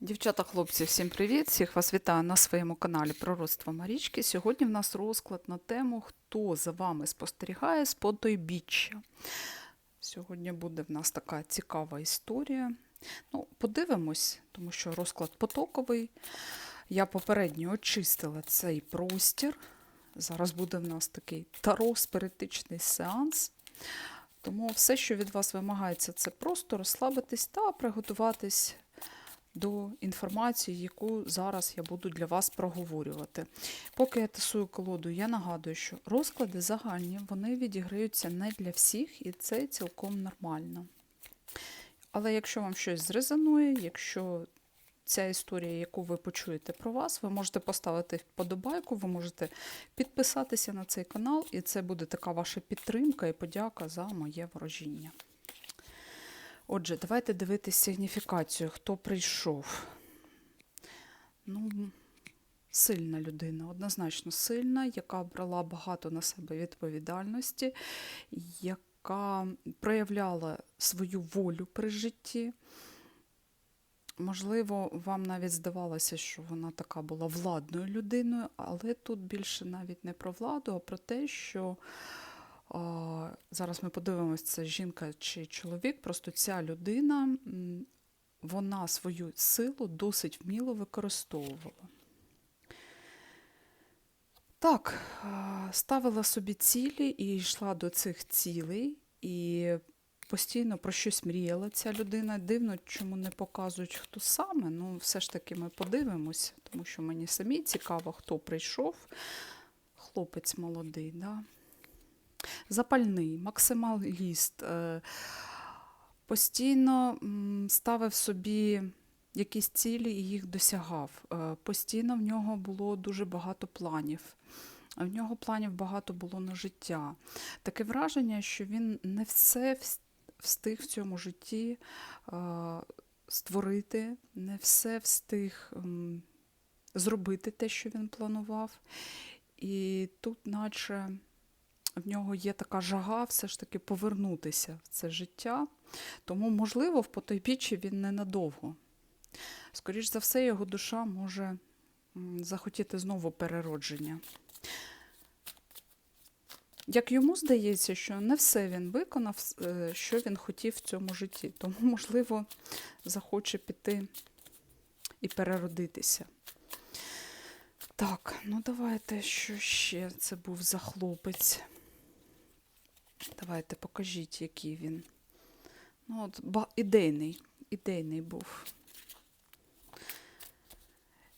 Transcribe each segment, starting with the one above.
Дівчата, хлопці, всім привіт! Всіх вас вітаю на своєму каналі Пророцтво Марічки. Сьогодні в нас розклад на тему Хто за вами спостерігає з потойбіччя. Сьогодні буде в нас така цікава історія. Ну, подивимось, тому що розклад потоковий. Я попередньо очистила цей простір. Зараз буде в нас такий таро-спиритичний сеанс. Тому все, що від вас вимагається, це просто розслабитись та приготуватись до інформації, яку зараз я буду для вас проговорювати. Поки я тасую колоду, я нагадую, що розклади загальні, вони відіграються не для всіх, і це цілком нормально. Але якщо вам щось зрезонує, якщо ця історія, яку ви почуєте про вас, ви можете поставити вподобайку, ви можете підписатися на цей канал, і це буде така ваша підтримка і подяка за моє ворожіння. Отже, давайте дивитись сигніфікацію, хто прийшов. Ну, сильна людина, однозначно сильна, яка брала багато на себе відповідальності, яка проявляла свою волю при житті. Можливо, вам навіть здавалося, що вона така була владною людиною, але тут більше навіть не про владу, а про те, що зараз ми подивимося, це жінка чи чоловік. Просто ця людина, вона свою силу досить вміло використовувала. Так, ставила собі цілі і йшла до цих цілей, і постійно про щось мріяла ця людина. Дивно, чому не показують, хто саме. Ну, все ж таки ми подивимось, тому що мені самі цікаво, хто прийшов. Хлопець молодий, да? Запальний, максималіст, е, постійно ставив собі якісь цілі і їх досягав. Е, Постійно в нього було дуже багато планів. В нього планів багато було на життя. Таке враження, що він не все встиг в цьому житті е, створити, не все встиг зробити те, що він планував. І тут, наче в нього є така жага все ж таки повернутися в це життя. Тому, можливо, в потойбіччі він ненадовго. Скоріш за все, його душа може захотіти знову переродження. Як йому здається, що не все він виконав, е, що він хотів в цьому житті. Тому, можливо, захоче піти і переродитися. Так, ну давайте, що ще це був за хлопець. Давайте покажіть, який він. Ну, от, ідейний, ідейний був.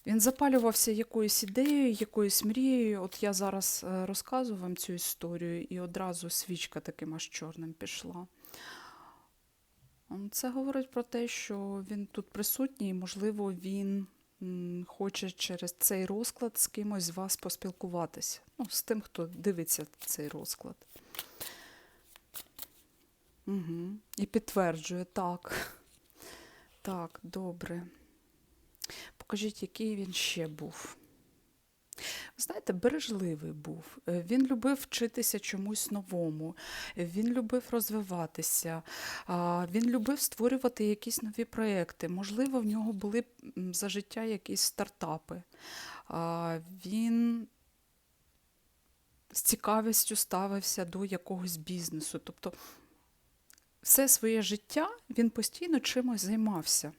Він запалювався якоюсь ідеєю, якоюсь мрією. От я зараз е, розказую вам цю історію, і одразу свічка таким аж чорним пішла. Це говорить про те, що він тут присутній, і, можливо, він хоче через цей розклад з кимось з вас поспілкуватися. Ну, з тим, хто дивиться цей розклад. Угу. І підтверджує, так. Так, добре. Покажіть, який він ще був. Знаєте, бережливий був. Е, Він любив вчитися чомусь новому, він любив розвиватися, він любив створювати якісь нові проекти. Можливо, в нього були за життя якісь стартапи. Він з цікавістю ставився до якогось бізнесу. Тобто, все своє життя він постійно чимось займався.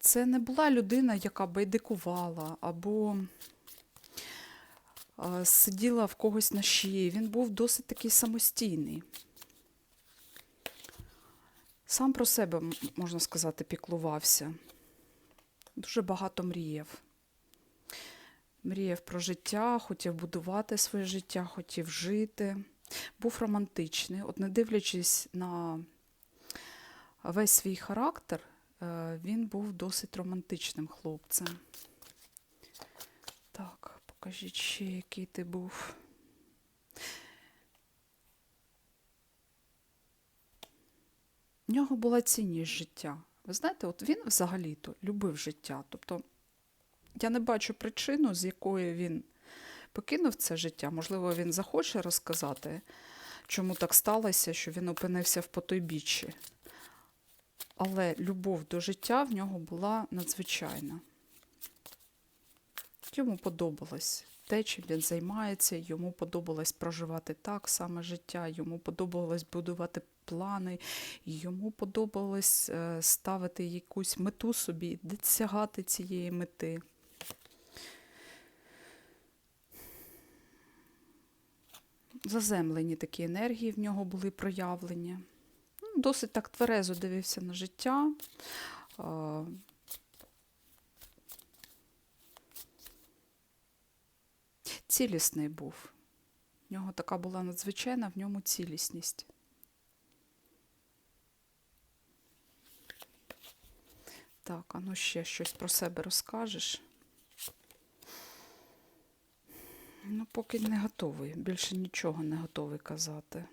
Це не була людина, яка байдикувала або сиділа в когось на шиї. Він був досить такий самостійний. Сам про себе, можна сказати, піклувався. Дуже багато мріяв. Мріяв про життя, хотів будувати своє життя, хотів жити. Був романтичний. От не дивлячись на весь свій характер, е, він був досить романтичним хлопцем. Так, покажіть ще, який ти був. В нього була цінність життя. Ви знаєте, от він взагалі-то любив життя. Тобто я не бачу причину, з якої він покинув це життя. Можливо, він захоче розказати, чому так сталося, що він опинився в потойбіччі. але любов до життя в нього була надзвичайна. Йому подобалось те, чим він займається, йому подобалось проживати так саме життя, йому подобалось будувати плани, йому подобалось е, ставити якусь мету собі, досягати цієї мети. Заземлені такі енергії в нього були проявлені. Ну, Досить так тверезо дивився на життя. Цілісний був. В нього така була надзвичайна в ньому цілісність. Так, а ну ще щось про себе розкажеш. Ну, поки не готовий, більше нічого не готовий казати.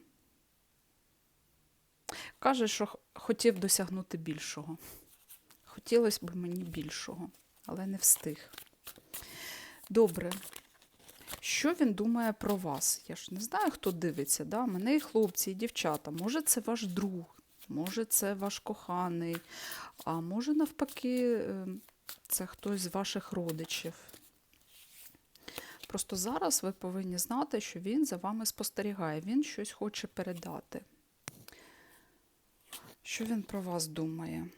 Каже, що хотів досягнути більшого. Хотілося б мені більшого, але не встиг. Добре. Що він думає про вас? Я ж не знаю, хто дивиться. Да? Мене і хлопці, і дівчата. Може, це ваш друг, може, це ваш коханий, а може, навпаки, е, це хтось з ваших родичів. Просто зараз ви повинні знати, що він за вами спостерігає, він щось хоче передати. Що він про вас думає?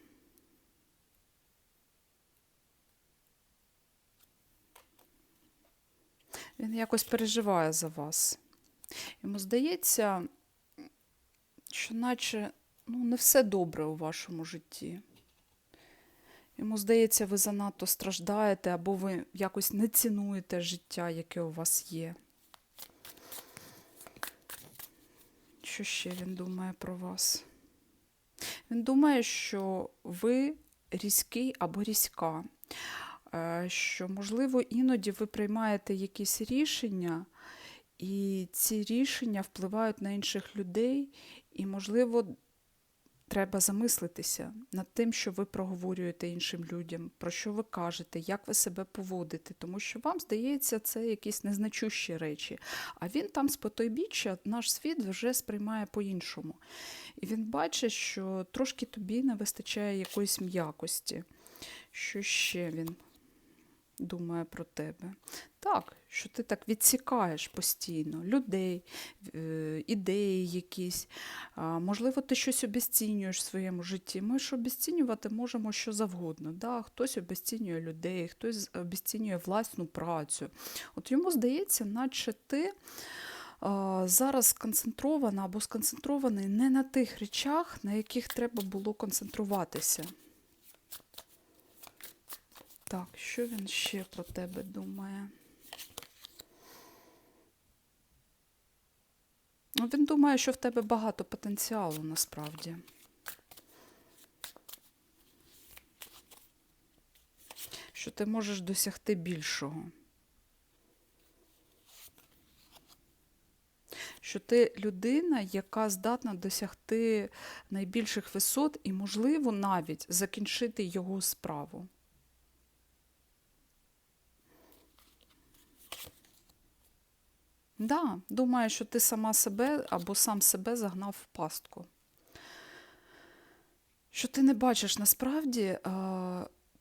Він якось переживає за вас. Йому здається, що наче ну, не все добре у вашому житті. Йому здається, ви занадто страждаєте або ви якось не цінуєте життя, яке у вас є. Що ще він думає про вас? Він думає, що ви різкий або різка, е, що, можливо, іноді ви приймаєте якісь рішення, і ці рішення впливають на інших людей, і, можливо, треба замислитися над тим, що ви проговорюєте іншим людям, про що ви кажете, як ви себе поводите, тому що вам здається, це якісь незначущі речі. А він там з потойбіччя наш світ вже сприймає по-іншому. І він бачить, що трошки тобі не вистачає якоїсь м'якості. Що ще він думає про тебе? Так, що ти так відсікаєш постійно людей, е, ідеї якісь. Можливо, ти щось обесцінюєш в своєму житті. Ми ж обесцінювати можемо що завгодно. Да? Хтось обесцінює людей, хтось обесцінює власну працю. От йому здається, наче ти зараз сконцентрована або сконцентрований не на тих речах, на яких треба було концентруватися. Так, що він ще про тебе думає? Він думає, що в тебе багато потенціалу насправді. Що ти можеш досягти більшого. Що ти людина, яка здатна досягти найбільших висот і, можливо, навіть закінчити його справу. Да, думаю, що ти сама себе або сам себе загнав в пастку. Що ти не бачиш насправді е,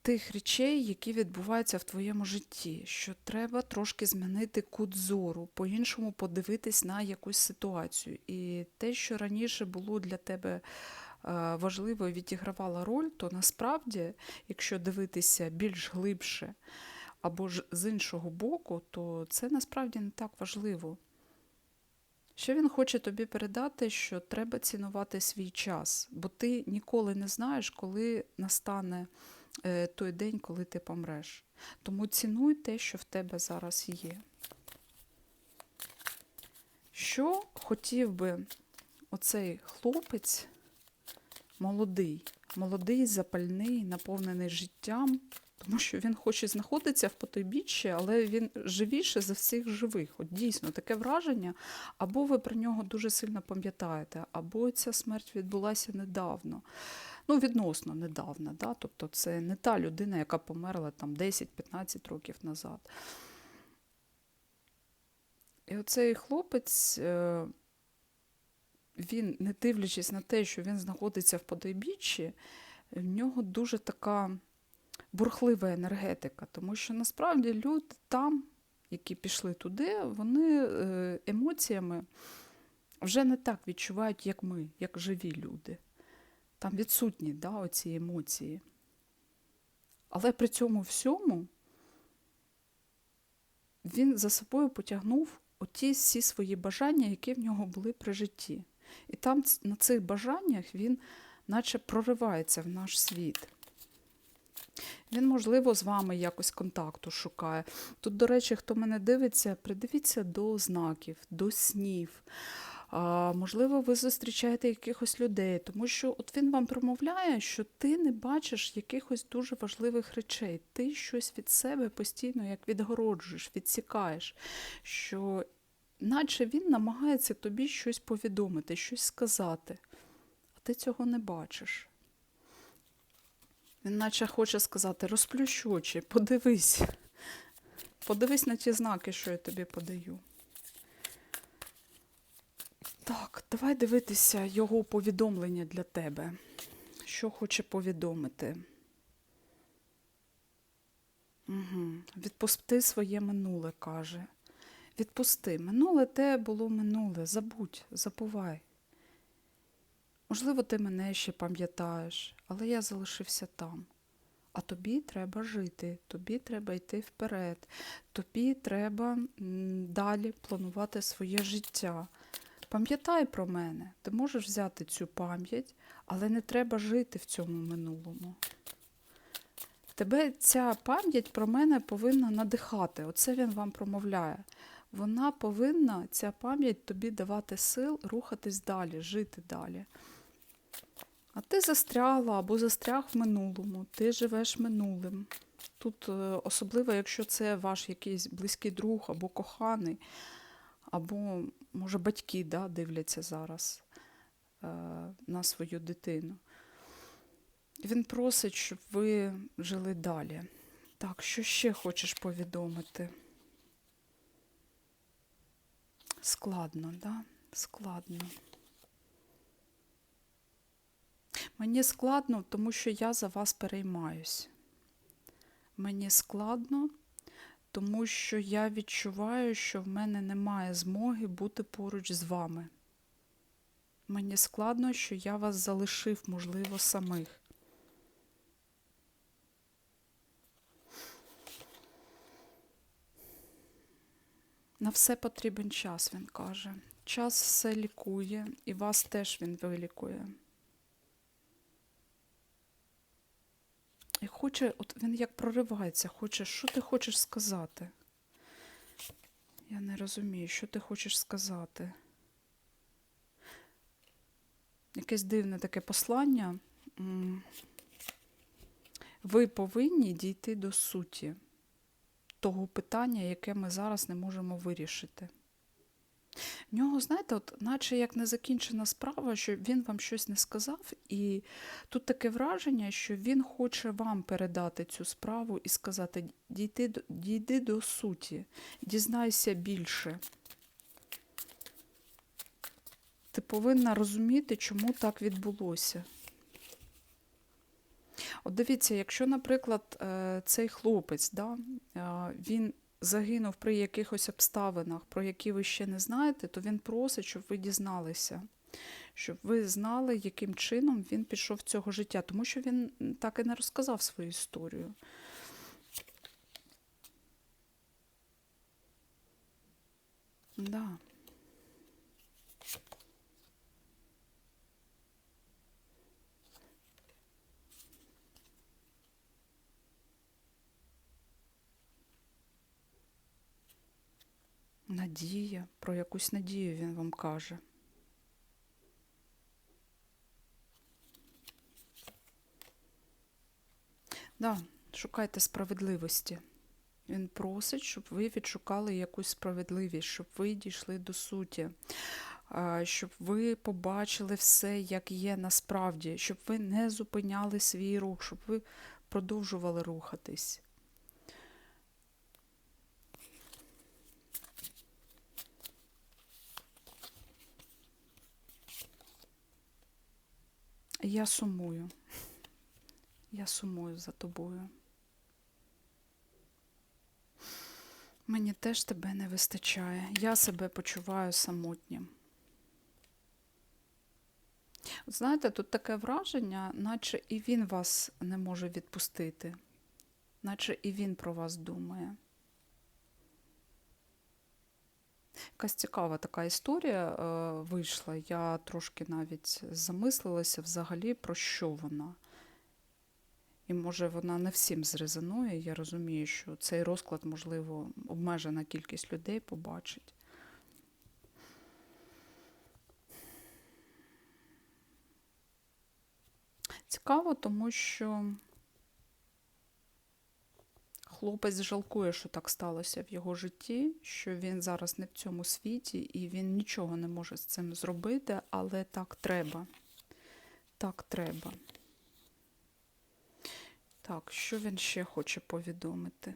тих речей, які відбуваються в твоєму житті, що треба трошки змінити кут зору, по-іншому подивитись на якусь ситуацію. І те, що раніше було для тебе важливо і відігравало роль, то насправді, якщо дивитися більш глибше, або ж з іншого боку, то це насправді не так важливо. Що він хоче тобі передати, що треба цінувати свій час, бо ти ніколи не знаєш, коли настане е, той день, коли ти помреш. Тому цінуй те, що в тебе зараз є. Що хотів би оцей хлопець молодий, молодий, запальний, наповнений життям, тому що він хоч і знаходиться в потойбіччі, але він живіше за всіх живих. От дійсно таке враження, або ви про нього дуже сильно пам'ятаєте, або ця смерть відбулася недавно. Ну, відносно недавно, да? тобто це не та людина, яка померла там 10-15 років назад. І оцей хлопець, е, він, не дивлячись на те, що він знаходиться в потойбіччі, в нього дуже така бурхлива енергетика, тому що насправді люди там, які пішли туди, вони е, емоціями вже не так відчувають, як ми, як живі люди. Там відсутні да, оці емоції. Але при цьому всьому він за собою потягнув оті всі свої бажання, які в нього були при житті. І там на цих бажаннях він наче проривається в наш світ. Він, можливо, з вами якось контакту шукає. Тут, до речі, хто мене дивиться, придивіться до знаків, до снів. А, можливо, ви зустрічаєте якихось людей, тому що от він вам промовляє, що ти не бачиш якихось дуже важливих речей. Ти щось від себе постійно як відгороджуєш, відсікаєш, що наче він намагається тобі щось повідомити, щось сказати, а ти цього не бачиш. Він наче хоче сказати, розплющ очі, подивись. Подивись на ті знаки, що я тобі подаю. Так, давай дивитися його повідомлення для тебе. Що хоче повідомити? Угу. Відпусти своє минуле, каже. Відпусти. Минуле те було минуле. Забудь, забувай. Можливо, ти мене ще пам'ятаєш, але я залишився там. А тобі треба жити, тобі треба йти вперед, тобі треба далі планувати своє життя. Пам'ятай про мене, ти можеш взяти цю пам'ять, але не треба жити в цьому минулому. Тебе ця пам'ять про мене повинна надихати. Оце він вам промовляє. Вона повинна, ця пам'ять тобі давати сил рухатись далі, жити далі. А ти застряла або застряг в минулому, ти живеш минулим. Тут е, особливо, якщо це ваш якийсь близький друг або коханий, або, може, батьки да, дивляться зараз е, на свою дитину. Він просить, щоб ви жили далі. Так, що ще хочеш повідомити? Складно, да? Складно. Мені складно, тому що я за вас переймаюсь. Мені складно, тому що я відчуваю, що в мене немає змоги бути поруч з вами. Мені складно, що я вас залишив, можливо, самих. На все потрібен час, він каже. Час все лікує, і вас теж він вилікує. І хоче, от він як проривається, хоче, що ти хочеш сказати? Я не розумію, що ти хочеш сказати. Якесь дивне таке послання. Ви повинні дійти до суті того питання, яке ми зараз не можемо вирішити. В нього, знаєте, от, наче як незакінчена справа, що він вам щось не сказав, і тут таке враження, що він хоче вам передати цю справу і сказати: дійди, дійди до суті, дізнайся більше. Ти повинна розуміти, чому так відбулося. От дивіться, якщо, наприклад, е, цей хлопець, да, е, він загинув при якихось обставинах, про які ви ще не знаєте, то він просить, щоб ви дізналися, щоб ви знали, яким чином він пішов цього життя, тому що він так і не розказав свою історію. Да. Надія, про якусь надію він вам каже. Да, шукайте справедливості. Він просить, щоб ви відшукали якусь справедливість, щоб ви дійшли до суті, щоб ви побачили все, як є насправді, щоб ви не зупиняли свій рух, щоб ви продовжували рухатись. Я сумую. Я сумую за тобою. Мені теж тебе не вистачає. Я себе почуваю самотнім. Знаєте, тут таке враження, наче і він вас не може відпустити, наче і він про вас думає. Якась цікава така історія е, вийшла. Я трошки навіть замислилася взагалі, про що вона. І може вона не всім зрезонує. Я розумію, що цей розклад, можливо, обмежена кількість людей побачить. Цікаво, тому що хлопець жалкує, що так сталося в його житті, що він зараз не в цьому світі і він нічого не може з цим зробити, але так треба. Так треба. Так, що він ще хоче повідомити?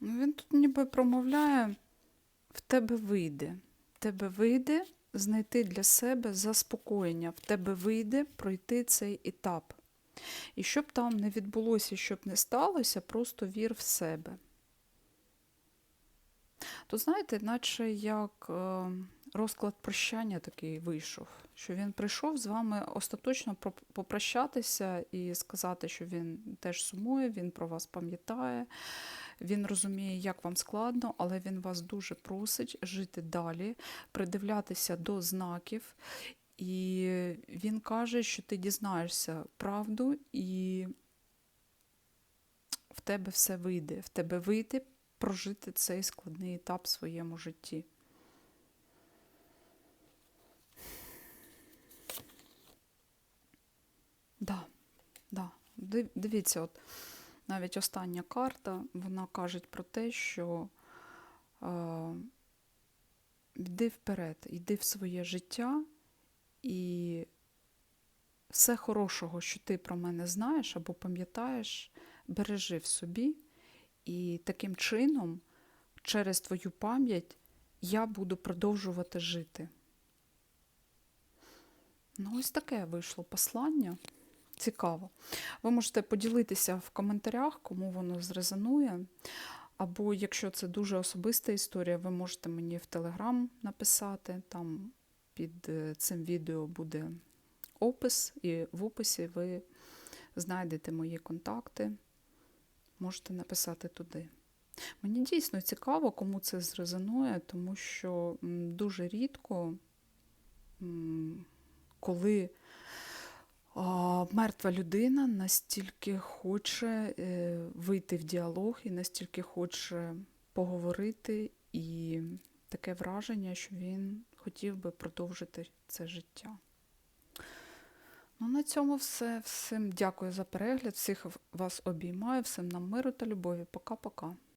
Ну, він тут ніби промовляє, в тебе вийде. В тебе вийде знайти для себе заспокоєння, в тебе вийде пройти цей етап. І щоб там не відбулося, щоб не сталося, просто вір в себе. То знаєте, наче як е, розклад прощання такий вийшов, що він прийшов з вами остаточно попрощатися і сказати, що він теж сумує, він про вас пам'ятає, він розуміє, як вам складно, але він вас дуже просить жити далі, придивлятися до знаків. І він каже, що ти дізнаєшся правду, і в тебе все вийде. В тебе вийде прожити цей складний етап в своєму житті. Да, да. Дивіться, от навіть остання карта, вона каже про те, що е, йди вперед, йди в своє життя, і все хорошого, що ти про мене знаєш або пам'ятаєш, бережи в собі, і таким чином, через твою пам'ять, я буду продовжувати жити. Ну, ось таке вийшло послання. Цікаво. Ви можете поділитися в коментарях, кому воно зрезонує. Або якщо це дуже особиста історія, ви можете мені в Телеграм написати. Там під е, цим відео буде опис, і в описі ви знайдете мої контакти. Можете написати туди. Мені дійсно цікаво, кому це зрезонує, тому що дуже рідко, коли мертва людина настільки хоче е, вийти в діалог і настільки хоче поговорити, і таке враження, що він хотів би продовжити це життя. Ну, на цьому все. Всім дякую за перегляд, всіх вас обіймаю, всім нам миру та любові. Пока-пока.